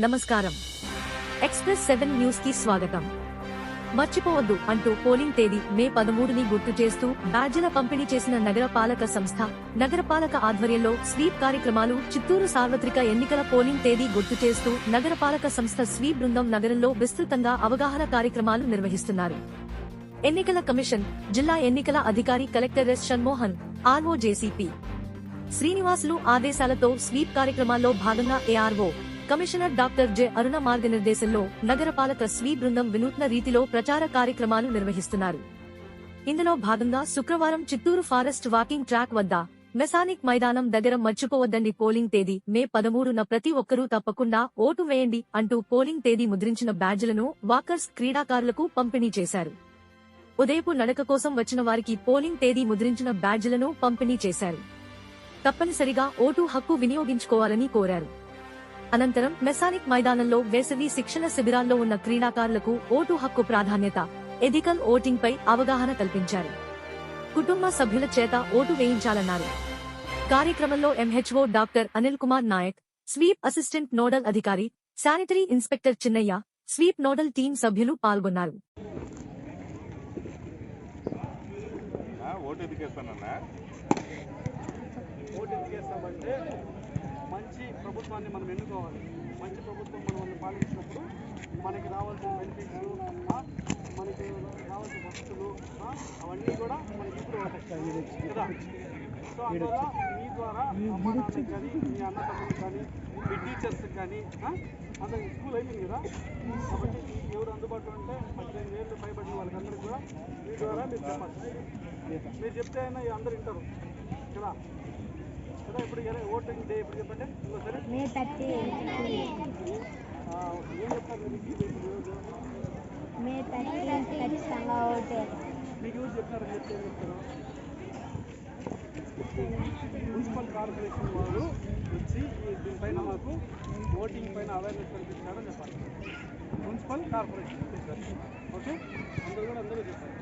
నమస్కారం. Express seven న్యూస్కి స్వాగతం. మర్చిపోవద్దు అంటూ పోలింగ్ తేదీ మే పదమూడుని గుర్తు చేస్తూ బ్యాడ్జల పంపిణీ చేసిన నగరపాలక సంస్థ నగరపాలక ఆధ్వర్యంలో స్వీప్ కార్యక్రమాలు చిత్తూరు సార్వత్రిక ఎన్నికల పోలింగ్ తేదీ గుర్తు చేస్తూ నగరపాలక సంస్థ స్వీప్ బృందం నగరంలో విస్తృతంగా అవగాహన కార్యక్రమాలు నిర్వహిస్తున్నారు. ఎన్నికల కమిషన్ జిల్లా ఎన్నికల అధికారి collector S Shanmohan RO JCP. Srinivasulu ఆదేశాలతో స్వీప్ కార్యక్రమాల్లో భాగంగా ARO commissioner doctor J. Aruna మార్గనిర్దేశంలో నగరపాలక స్వీ బృందం వినూత్న రీతిలో ప్రచార కార్యక్రమాలు నిర్వహిస్తున్నారు. ఇందులో భాగంగా శుక్రవారం చిత్తూరు ఫారెస్ట్ వాకింగ్ ట్రాక్ వద్ద మెసానిక్ మైదానం దగ్గర మర్చిపోవద్దండి పోలింగ్ తేదీ మే పదమూడున ప్రతి ఒక్కరూ తప్పకుండా ఓటు వేయండి అంటూ పోలింగ్ తేదీ ముద్రించిన బ్యాడ్జ్లను వాకర్స్ క్రీడాకారులకు పంపిణీ చేశారు. ఉదయపు నడక కోసం వచ్చిన వారికి పోలింగ్ తేదీ ముద్రించిన బ్యాడ్జ్లను పంపిణీ చేశారు. తప్పనిసరిగా ఓటు హక్కు వినియోగించుకోవాలని కోరారు. అనంతరం మెసానిక్ మైదానంలో వేసవి శిక్షణ శిబిరాల్లో ఉన్న క్రీడాకారులకు ఓటు హక్కు ప్రాధాన్యత ఎథికల్ ఓటింగ్ పై అవగాహన కల్పించారు. కుటుంబ సభ్యుల చేత ఓటు వేయించాలన్నారు. కార్యక్రమంలో MHO doctor Anil Kumar Naik sweep assistant nodal అధికారి sanitary inspector Chinnaiah sweep nodal team సభ్యులు పాల్గొన్నారు. ఆ, ఓటు ఎదిగేస్తానన్నా ఓటు ఎందుకు వేస్తామంటే మంచి ప్రభుత్వాన్ని మనం ఎన్నుకోవాలి. మంచి ప్రభుత్వం మనం మనం పాలించినప్పుడు మనకి రావాల్సిన బెనిఫిట్స్ మనకి రావాల్సిన వసతులు అవన్నీ కూడా మనకి ఇప్పుడు కదా? సో అందువల్ల మీ ద్వారా అమ్మ నాన్నకి కానీ మీ అన్న తమ్ముడికి కానీ మీ టీచర్స్కి కానీ ఆ, అందరికి స్కూల్ అయిపోయింది కదా? కాబట్టి మీకు ఎవరు అందుబాటులో ఉంటే పద్దెనిమిది ఏళ్ళు పైబడిన వాళ్ళకందరికీ కూడా మీ ద్వారా మీరు చెప్పాలి. మీరు చెప్తే అయినా అందరు వింటారు. కదా? May thirty. థర్టీ ఖచ్చితంగా ఓటు. మున్సిపల్ కార్పొరేషన్ వారు వచ్చి దీనిపైన మాకు ఓటింగ్ పైన అవేర్నెస్ కల్పించారని చెప్పాలి. Municipal corporation okay? అందరూ కూడా అందరూ చెప్పారు.